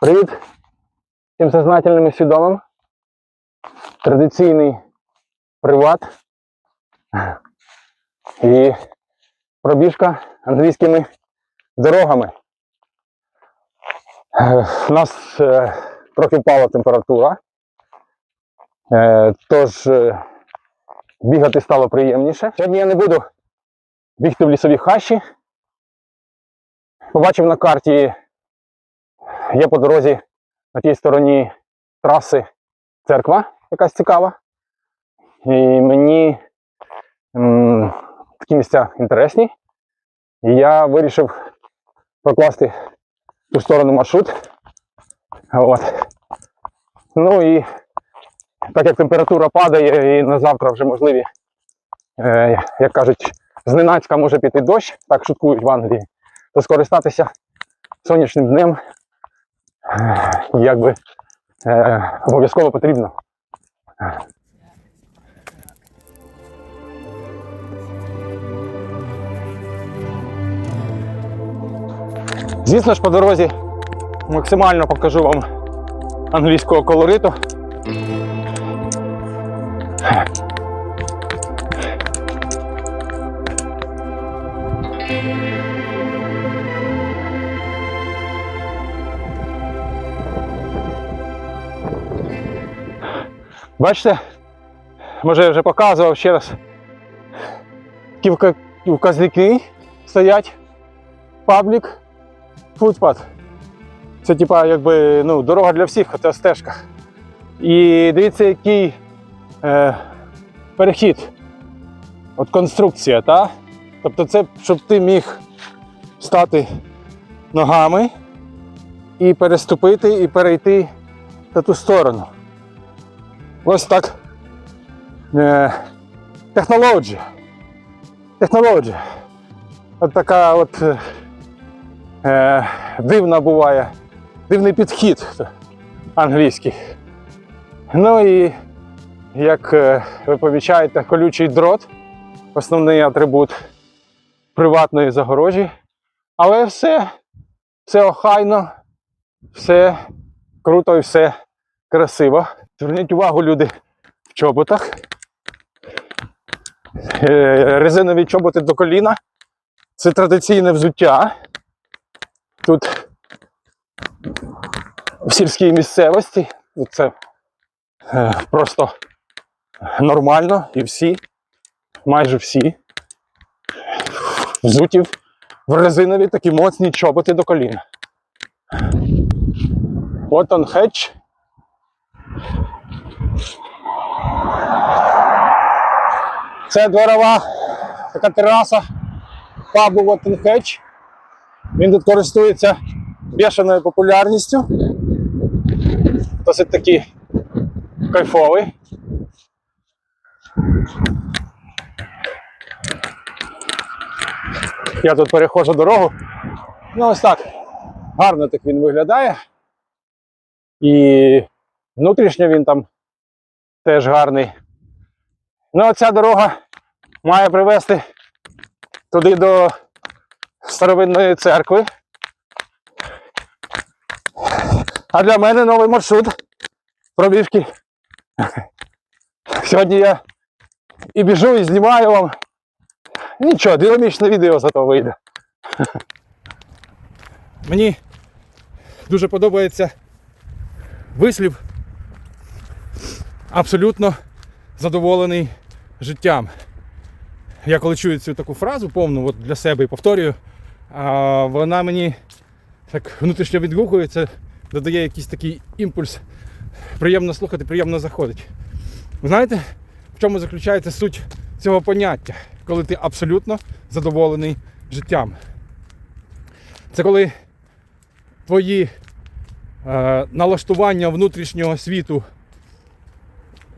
Привіт всім сознательним і свідомим. Традиційний приват і пробіжка англійськими дорогами. У нас е, трохи впала температура, Е, тож е, бігати стало приємніше. Сьогодні я не буду бігти в лісові хащі. Побачив на карті, є по дорозі на тій стороні траси церква, якась цікава. І мені м, такі місця інтересні. І я вирішив прокласти ту сторону маршрут. От. Ну і так як температура падає і на завтра вже можливі, е, як кажуть, зненацька може піти дощ, так шуткують в Англії, то скористатися сонячним днем якби е, обов'язково потрібно. Звісно ж, по дорозі максимально покажу вам англійського колориту. Бачите, може я вже показував ще раз. Такі вка- вказники стоять. Паблік, футпад. Це типа якби ну, дорога для всіх, хоча стежка. І дивіться, який е, перехід. От конструкція, та? Тобто це, щоб ти міг стати ногами і переступити, і перейти на ту сторону. Ось так. Е, технологія. Технологія. От така от е, е, дивна буває, дивний підхід англійський. Ну і як е, ви помічаєте, колючий дрот основний атрибут приватної загорожі. Але все, все охайно, все круто і все красиво. Зверніть увагу, люди в чоботах. Е, Резинові чоботи до коліна. Це традиційне взуття. Тут в сільській місцевості. Це е, просто нормально і всі, майже всі. Взуті в резинові такі моцні чоботи до коліна. От он хетч. Це дворова така тераса пабу Вотенхедж. Він тут користується бешеною популярністю. Досить такий кайфовий. Я тут перехожу дорогу. Ну, ось так. Гарно так він виглядає. І внутрішньо він там теж гарний. Ну, ця дорога має привести туди до старовинної церкви. А для мене новий маршрут пробіжки. Сьогодні я і біжу, і знімаю вам. Нічого, динамічне відео зато вийде. Мені дуже подобається вислів. Абсолютно задоволений життям. Я коли чую цю таку фразу повну от для себе і повторюю, а вона мені так внутрішньо відгукується, додає якийсь такий імпульс. Приємно слухати, приємно заходить. Знаєте, в чому заключається суть цього поняття, коли ти абсолютно задоволений життям? Це коли твої е, налаштування внутрішнього світу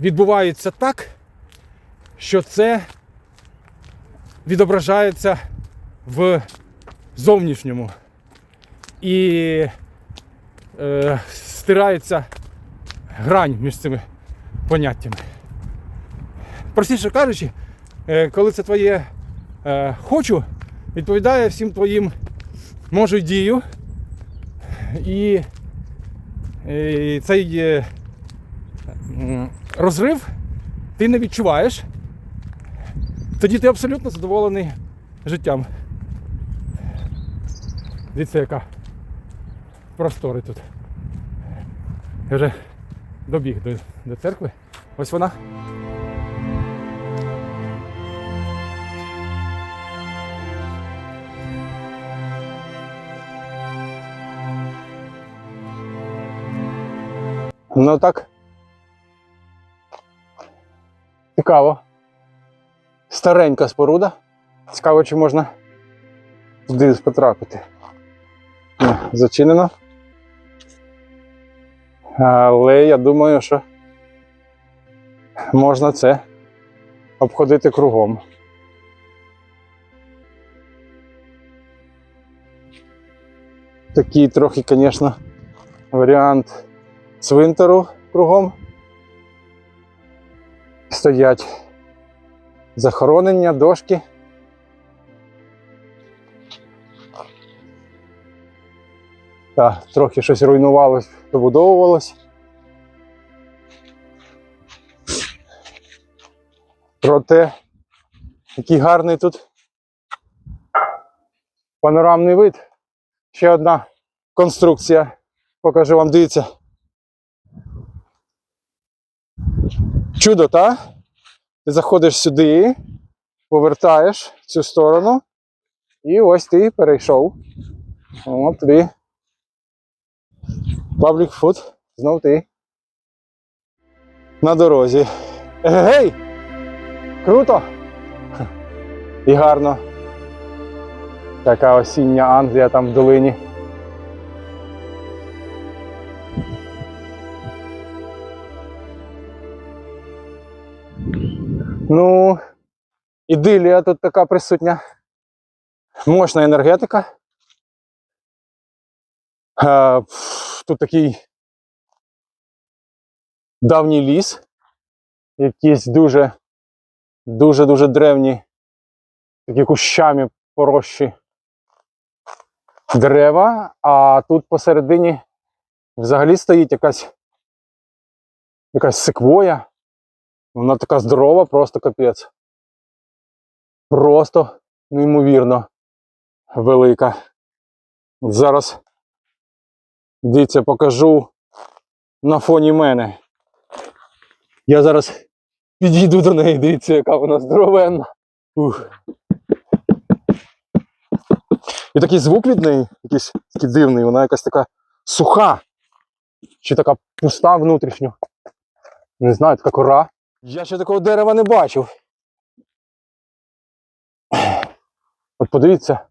відбуваються так, що це відображається в зовнішньому і е, стирається грань між цими поняттями. Простіше кажучи, е, коли це твоє е, хочу, відповідає всім твоїм можу й дію і е, цей е, розрив ти не відчуваєш, тоді ти абсолютно задоволений життям. Дивіться, яка простори тут. Я вже добіг до, до церкви. Ось вона. Ну так. Цікаво. Старенька споруда. Цікаво, чи можна туди потрапити. Зачинено. Але я думаю, що можна це обходити кругом. Такий трохи, звісно, варіант цвинтару кругом. Стоять захоронення, дошки. Так, трохи щось руйнувалось, добудовувалось. Проте, який гарний тут панорамний вид. Ще одна конструкція. Покажу вам, дивіться. Чудо, та? Ти заходиш сюди, повертаєш цю сторону, і ось ти перейшов. От тобі. Public food, знов ти. На дорозі. Гей! Круто! І гарно. Така осіння Англія там в долині. Ну, ідилія тут така присутня. Мощна енергетика. Е, Тут такий давній ліс, якісь дуже, дуже, дуже древні, такі кущами порощі дерева, а тут посередині взагалі стоїть якась, якась секвоя. Вона така здорова, просто капець. Просто неймовірно велика. Зараз дивіться, покажу на фоні мене. Я зараз підійду до неї, дивіться, яка вона здоровенна. Ух. І такий звук від неї, якийсь такий дивний, вона якась така суха. Чи така пуста внутрішньо. Не знаю, така кора. Я ще такого дерева не бачив. От подивіться,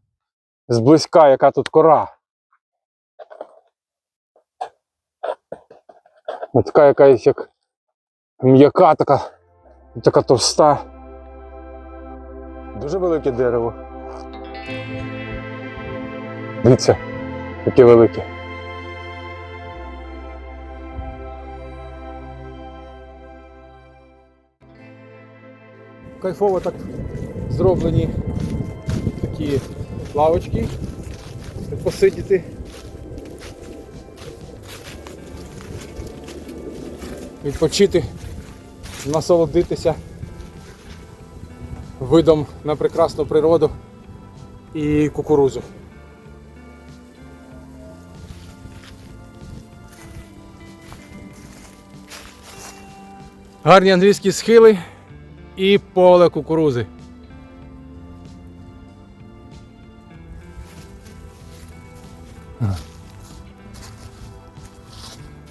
зблизька, яка тут кора. От така якась як м'яка така, така товста. Дуже велике дерево. Дивіться, яке велике. Кайфово так зроблені такі лавочки, посидіти. Відпочити, насолодитися видом на прекрасну природу і кукурузу. Гарні англійські схили і поле кукурузи.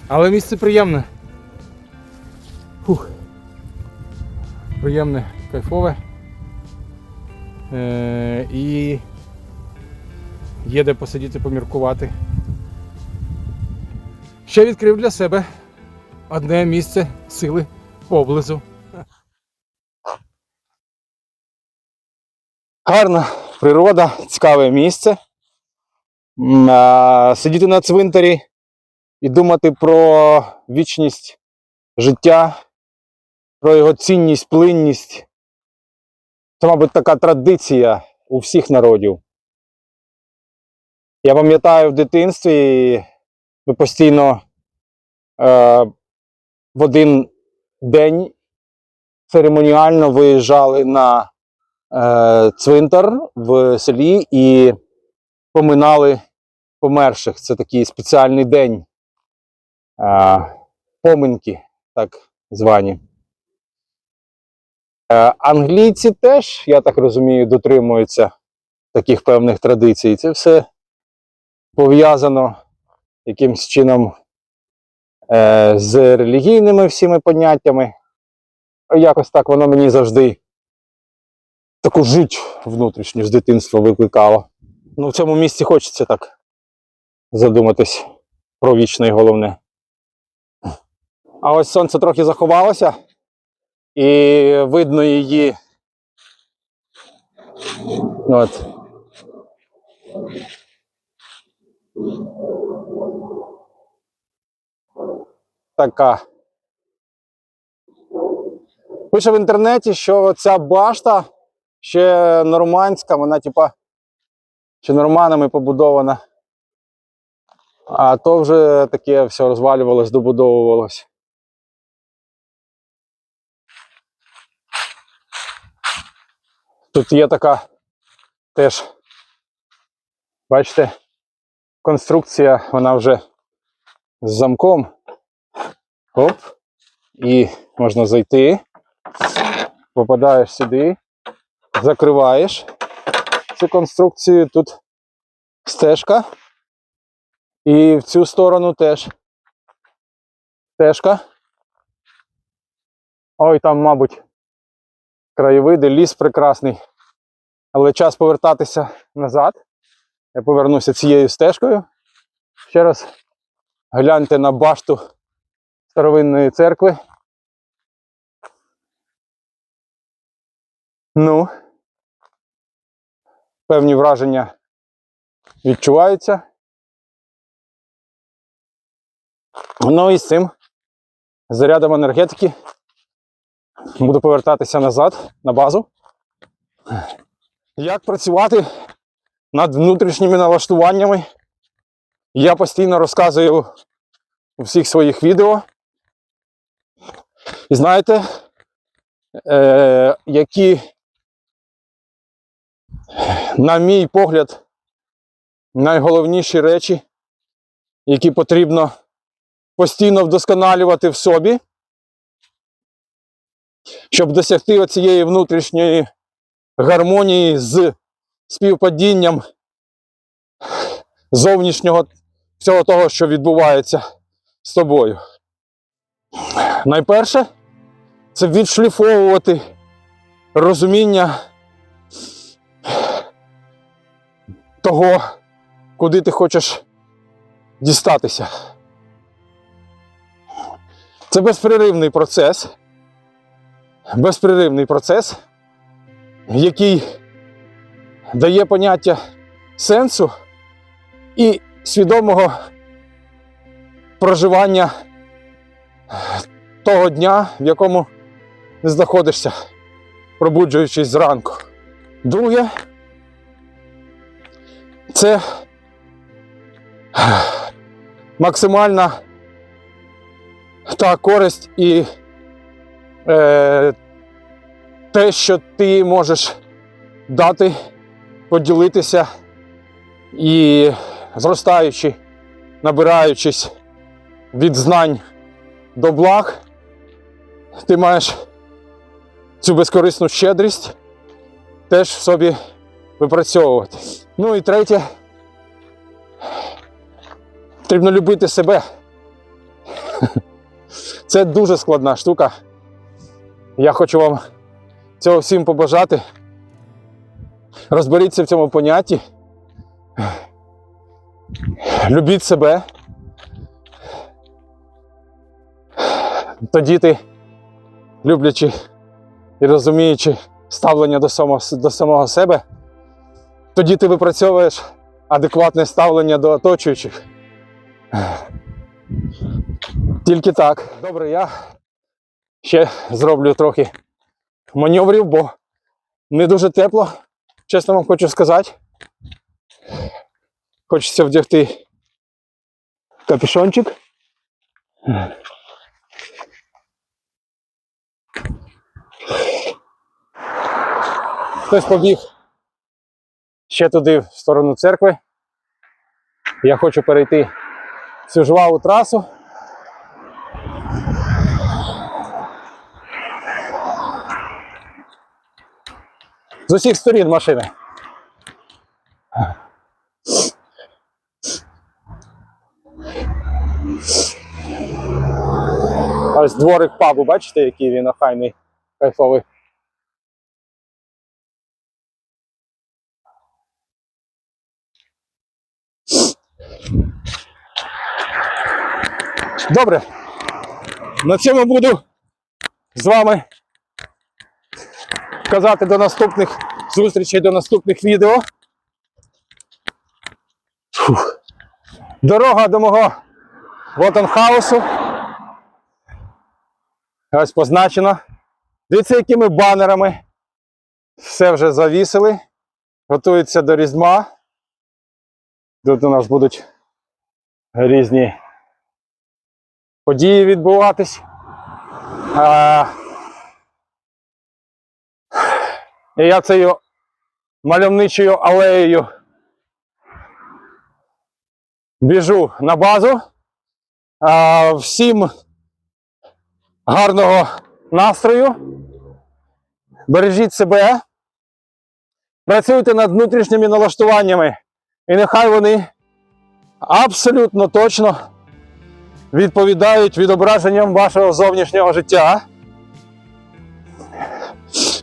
Але місце приємне. Фух. Приємне, кайфове. Е, і є де посидіти, поміркувати. Ще відкрив для себе одне місце сили поблизу. Гарна природа, цікаве місце. Сидіти на цвинтарі і думати про вічність життя, про його цінність, плинність. Це, мабуть, така традиція у всіх народів. Я пам'ятаю в дитинстві ми постійно е, в один день церемоніально виїжджали на цвинтар в селі і поминали померших. Це такий спеціальний день. Е, поминки, так звані. Е, англійці теж, я так розумію, дотримуються таких певних традицій. Це все пов'язано якимсь чином е, з релігійними всіми поняттями. Якось так воно мені завжди таку жуть внутрішню з дитинства викликало. Ну, в цьому місці хочеться так задуматись про вічне і головне. А ось сонце трохи заховалося, і видно її. От. Така. Пише в інтернеті, що ця башта ще нормандська, вона типа ще норманами побудована. А то вже таке все розвалювалось, добудовувалось. Тут є така теж, бачите, конструкція, вона вже з замком. Оп. І можна зайти. Попадаєш сюди, закриваєш цю конструкцію. Тут стежка. І в цю сторону теж стежка. Ой, там, мабуть, краєвиди, ліс прекрасний. Але час повертатися назад. Я повернуся цією стежкою. Ще раз гляньте на башту старовинної церкви. Ну, певні враження відчуваються. Ну і з цим зарядом енергетики буду повертатися назад на базу. Як працювати над внутрішніми налаштуваннями? Я постійно розказую у всіх своїх відео. І знаєте, е, які, на мій погляд, найголовніші речі, які потрібно постійно вдосконалювати в собі, щоб досягти оцієї внутрішньої гармонії з співпадінням зовнішнього всього того, що відбувається з тобою. Найперше це відшліфовувати розуміння того, куди ти хочеш дістатися. Це безперервний процес. Безперервний процес, який дає поняття сенсу і свідомого проживання того дня, в якому не знаходишся, пробуджуючись зранку. Друге, це максимальна та користь і е, те, що ти можеш дати, поділитися і зростаючи, набираючись від знань до благ, ти маєш цю безкорисну щедрість теж в собі випрацьовувати. Ну і третє, потрібно любити себе. Це дуже складна штука. Я хочу вам цього всім побажати. Розберіться в цьому понятті. Любіть себе. Тоді ти, люблячи і розуміючи ставлення до самого, до самого себе, тоді ти випрацьовуєш адекватне ставлення до оточуючих. Тільки так. Добре, я ще зроблю трохи маневрів, бо не дуже тепло, чесно вам хочу сказати. Хочеться вдягти капюшончик. Хтось побіг ще туди, в сторону церкви. Я хочу перейти цю жваву трасу. З усіх сторін машини. Ось дворик пабу, бачите, який він охайний, кайфовий. Добре. На цьому буду з вами казати до наступних зустрічей, до наступних відео. Фух. Дорога до мого Вотенхаусу. Ось позначено. Дивіться, якими банерами все вже завісили. Готується до Різдва. Тут у нас будуть різні події відбуватись. А, і я цією мальовничою алеєю біжу на базу. А, всім гарного настрою. Бережіть себе. Працюйте над внутрішніми налаштуваннями. І нехай вони абсолютно точно відповідають відображенням вашого зовнішнього життя,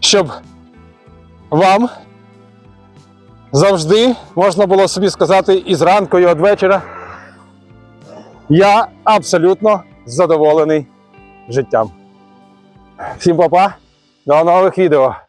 щоб вам завжди можна було собі сказати і зранку, і від вечора. Я абсолютно задоволений життям. Всім па-па, до нових відео.